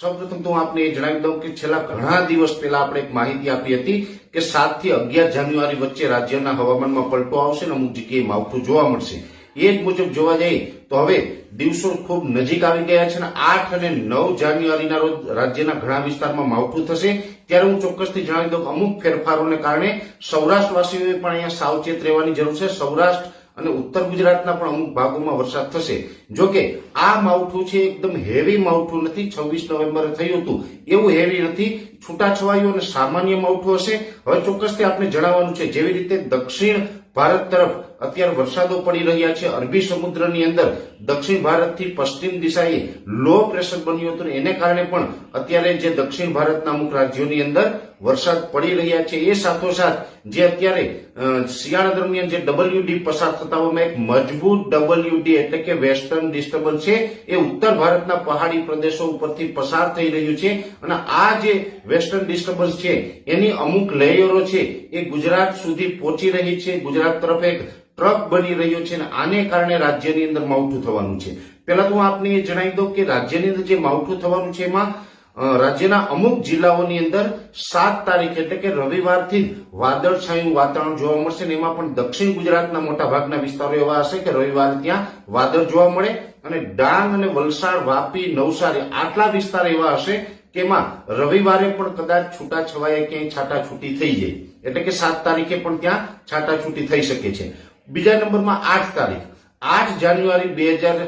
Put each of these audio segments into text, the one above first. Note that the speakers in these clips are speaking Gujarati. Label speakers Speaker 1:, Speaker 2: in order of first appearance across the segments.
Speaker 1: સૌપ્રથમ તો આપને એ જણાવી દઉં કે છેલ્લા ઘણા દિવસ પહેલા આપણે એક માહિતી આપી હતી કે સાતથી અગિયાર જાન્યુઆરી વચ્ચે રાજ્યના હવામાનમાં પલટો આવશે અને અમુક જગ્યાએ માવઠું જોવા મળશે. એ જ મુજબ જોવા જઈએ તો હવે દિવસો ખૂબ નજીક આવી ગયા છે અને આઠ અને નવ જાન્યુઆરીના રોજ રાજ્યના ઘણા વિસ્તારમાં માવઠું થશે. ત્યારે હું ચોક્કસથી જણાવી દઉં અમુક ફેરફારોને કારણે સૌરાષ્ટ્રવાસીઓએ પણ અહીંયા સાવચેત રહેવાની જરૂર છે. સૌરાષ્ટ્ર અને ઉત્તર ગુજરાતના પણ અમુક ભાગોમાં વરસાદ થશે. જો કે આ માવઠું છે એકદમ હેવી માવઠું નથી. છવ્વીસ નવેમ્બરે થયું હતું. એવું હેવી નથી. છૂટાછવાયું અને સામાન્ય માવઠું હશે. હવે ચોક્કસથી આપણે જણાવવાનું છે, જેવી રીતે દક્ષિણ ભારત તરફ અત્યારે વરસાદો પડી રહ્યા છે. અરબી સમુદ્રની અંદર દક્ષિણ ભારતથી પશ્ચિમ દિશાએ લો પ્રેશર બન્યું હતું. એને કારણે પણ અત્યારે જે દક્ષિણ ભારતના અમુક રાજ્યોની અંદર વરસાદ પડી રહ્યા છે એ સાથોસાથ જે અત્યારે શિયાળા દરમિયાન જે ડબલ્યુડી પસાર થતા હોવામાં એક મજબૂત ડબલ્યુડી એટલે કે વેસ્ટર્ન ડિસ્ટર્બન્સ છે, એ ઉત્તર ભારતના પહાડી પ્રદેશો ઉપરથી પસાર થઈ રહ્યું છે. અને આ જે વેસ્ટર્ન ડિસ્ટર્બન્સ છે, એની અમુક લેયરો છે, એ ગુજરાત સુધી પહોંચી રહી છે. ગુજરાત તરફ એક ટ્રક બની રહ્યો છે અને આને કારણે રાજ્યની અંદર માવઠું થવાનું છે. પહેલા તો હું આપને એ જણાવી દઉં કે રાજ્યની અંદર જે માવઠું થવાનું છે એમાં રાજ્યના અમુક જિલ્લાઓની અંદર સાત તારીખ એટલે કે રવિવારથી વાદળછાયું વાતાવરણ જોવા મળશે અને એમાં પણ દક્ષિણ ગુજરાતના મોટા ભાગના વિસ્તારો એવા હશે કે રવિવાર ત્યાં વાદળ જોવા મળે અને ડાંગ અને વલસાડ, વાપી, નવસારી આટલા વિસ્તાર એવા હશે કે એમાં રવિવારે પણ કદાચ છૂટા છવાયા ક્યાંય છાટા છૂટી થઈ જાય. એટલે કે સાત તારીખે પણ ત્યાં છાટા છૂટી થઈ શકે છે. બીજા નંબરમાં આઠ તારીખ. આઠ જાન્યુઆરી બે હજાર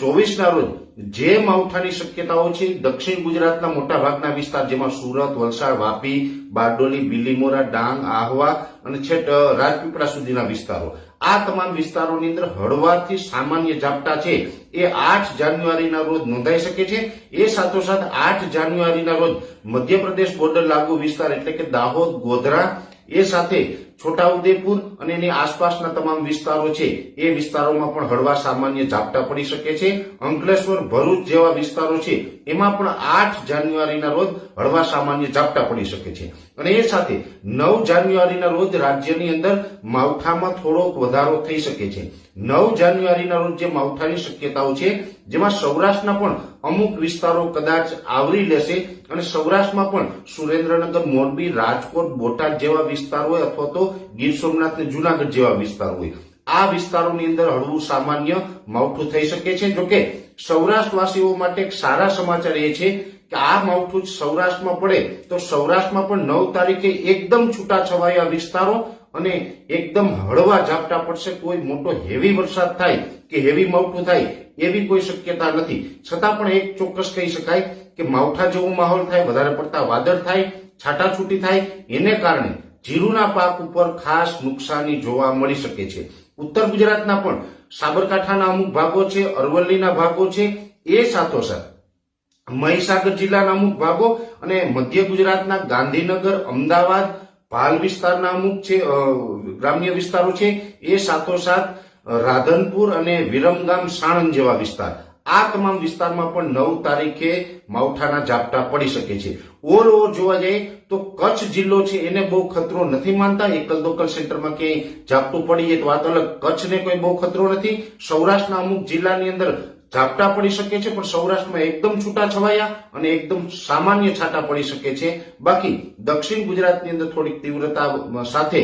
Speaker 1: ચોવીસના રોજ જે માવઠાની શક્યતાઓ છે, દક્ષિણ ગુજરાતના મોટા ભાગના વિસ્તાર જેમાં સુરત, વલસાડ, વાપી, બારડોલી, બિલીમોરા, ડાંગ, આહવા અને છેટ રાજપીપળા સુધીના વિસ્તારો. આ તમામ વિસ્તારોની અંદર હળવાથી સામાન્ય ઝાપટા છે. એ આઠ જાન્યુઆરીના રોજ નોંધાઈ શકે છે. એ સાથોસાથ આઠ જાન્યુઆરીના રોજ મધ્યપ્રદેશ બોર્ડર લાગુ વિસ્તાર એટલે કે દાહોદ, ગોધરા, એ સાથે છોટાઉદેપુર અને એની આસપાસના તમામ વિસ્તારો છે, એ વિસ્તારોમાં પણ હળવા સામાન્ય ઝાપટા પડી શકે છે. અંકલેશ્વર, ભરૂચ જેવા વિસ્તારો છે, એમાં પણ આઠ જાન્યુઆરીના રોજ હળવા સામાન્ય ઝાપટા પડી શકે છે. અને એ સાથે નવ જાન્યુઆરીના રોજ રાજ્યની અંદર માવઠામાં થોડોક વધારો થઈ શકે છે. નવ જાન્યુઆરીના રોજ જે માવઠાની શક્યતાઓ છે, જેમાં સૌરાષ્ટ્રના પણ અમુક વિસ્તારો કદાચ આવરી લેશે અને સૌરાષ્ટ્રમાં પણ સુરેન્દ્રનગર, મોરબી, રાજકોટ, બોટાદ જેવા વિસ્તારો હોય અથવા તો ગીર સોમનાથ ને જુનાગઢ જેવા વિસ્તાર હોય. આ વિસ્તારોની અંદર હળવું સામાન્ય માવઠું થઈ શકે છે. જોકે સૌરાષ્ટ્રવાસીઓ માટે એક સારા સમાચાર એ છે કે આ માવઠું સૌરાષ્ટ્રમાં પડે તો સૌરાષ્ટ્રમાં પણ નવ તારીખે એકદમ છૂટાછવાયા વિસ્તારો અને એકદમ હળવા ઝાપટા પડશે. કોઈ મોટો હેવી વરસાદ થાય કે હેવી માવઠું થાય એવી કોઈ શક્યતા નથી. છતાં પણ એક ચોક્કસ કહી શકાય કે માવઠા જેવો માહોલ થાય, વધારે પડતા વાદળ થાય છાટાછૂટી થાય. એને કારણે જીરુના પાક ઉપર ખાસ નુકસાની જોવા મળી શકે છે. ઉત્તર ગુજરાતના પણ સાબરકાંઠાના અમુક ભાગો છે, અરવલ્લીના ભાગો છે. એ સાથોસાથ મહીસાગર જિલ્લાના અમુક ભાગો અને મધ્ય ગુજરાતના ગાંધીનગર, અમદાવાદ, ભાલ વિસ્તારના અમુક છે ગ્રામ્ય વિસ્તારો છે. એ સાથોસાથ રાધનપુર અને વિરમગામ, સાણંદ જેવા વિસ્તાર. આ તમામ વિસ્તારમાં પણ નવ તારીખે માવઠાના ઝાપટા પડી શકે છે. ઓલ ઓવર જોવા જઈએ તો કચ્છ જિલ્લો છે, એને બહુ ખતરો નથી માનતા. એકલ દોકલ સેન્ટરમાં ક્યાંય ઝાપટું પડી જાય તો વાત અલગ. કચ્છને કોઈ બહુ ખતરો નથી. સૌરાષ્ટ્રના અમુક જિલ્લાની અંદર ઝાપટા પડી શકે છે, પણ સૌરાષ્ટ્રમાં એકદમ છૂટા છવાયા અને એકદમ સામાન્ય છાંટા પડી શકે છે. બાકી દક્ષિણ ગુજરાતની અંદર થોડીક તીવ્રતા સાથે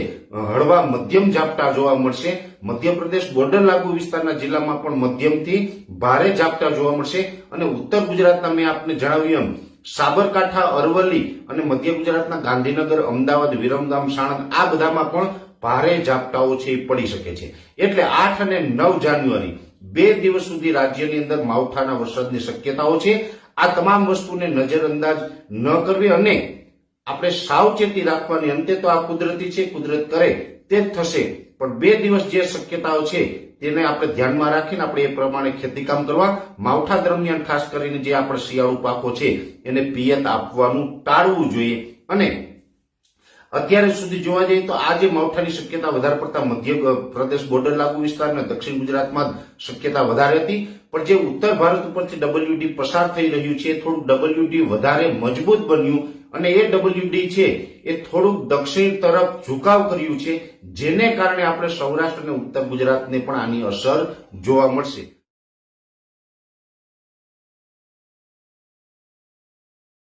Speaker 1: હળવા મધ્યમ ઝાપટા જોવા મળશે. મધ્યપ્રદેશ બોર્ડર લાગુ વિસ્તારના જિલ્લામાં પણ મધ્યમથી ભારે ઝાપટા જોવા મળશે. અને ઉત્તર ગુજરાતના મેં આપને જણાવ્યું એમ, સાબરકાંઠા, અરવલ્લી અને મધ્ય ગુજરાતના ગાંધીનગર, અમદાવાદ, વિરમગામ, સાણંદ, આ બધામાં પણ ભારે ઝાપટાઓ છે પડી શકે છે. એટલે આઠ અને નવ જાન્યુઆરી બે દિવસ સુધી રાજ્યની અંદર માવઠાના વરસાદની શક્યતાઓ છે. આ તમામ વસ્તુને નજરઅંદાજ ન કરવી અને આપણે સાવચેતી રાખવાની અંતે તો આ કુદરતી છે, કુદરત કરે તે જ થશે. પણ બે દિવસ જે શક્યતાઓ છે તેને આપણે ધ્યાનમાં રાખીને આપણે એ પ્રમાણે ખેતીકામ કરવા, માવઠા દરમિયાન ખાસ કરીને જે આપણે શિયાળુ પાકો છે એને પિયત આપવાનું ટાળવું જોઈએ. અને અત્યારે સુધી જોવા જઈએ તો આજે માવઠાની શક્યતા વધારે પડતા મધ્ય પ્રદેશ બોર્ડર લાગુ વિસ્તાર અને દક્ષિણ ગુજરાતમાં શક્યતા વધારે હતી. પણ જે ઉત્તર ભારત ઉપરથી ડબલ્યુડી પસાર થઈ રહ્યું છે થોડું ડબલ્યુડી વધારે મજબૂત બન્યું અને એ ડબલ્યુડી છે, એ થોડુંક દક્ષિણ તરફ ઝુકાવ કર્યું છે, જેને કારણે આપણે સૌરાષ્ટ્ર અને ઉત્તર ગુજરાતને પણ આની અસર જોવા મળશે.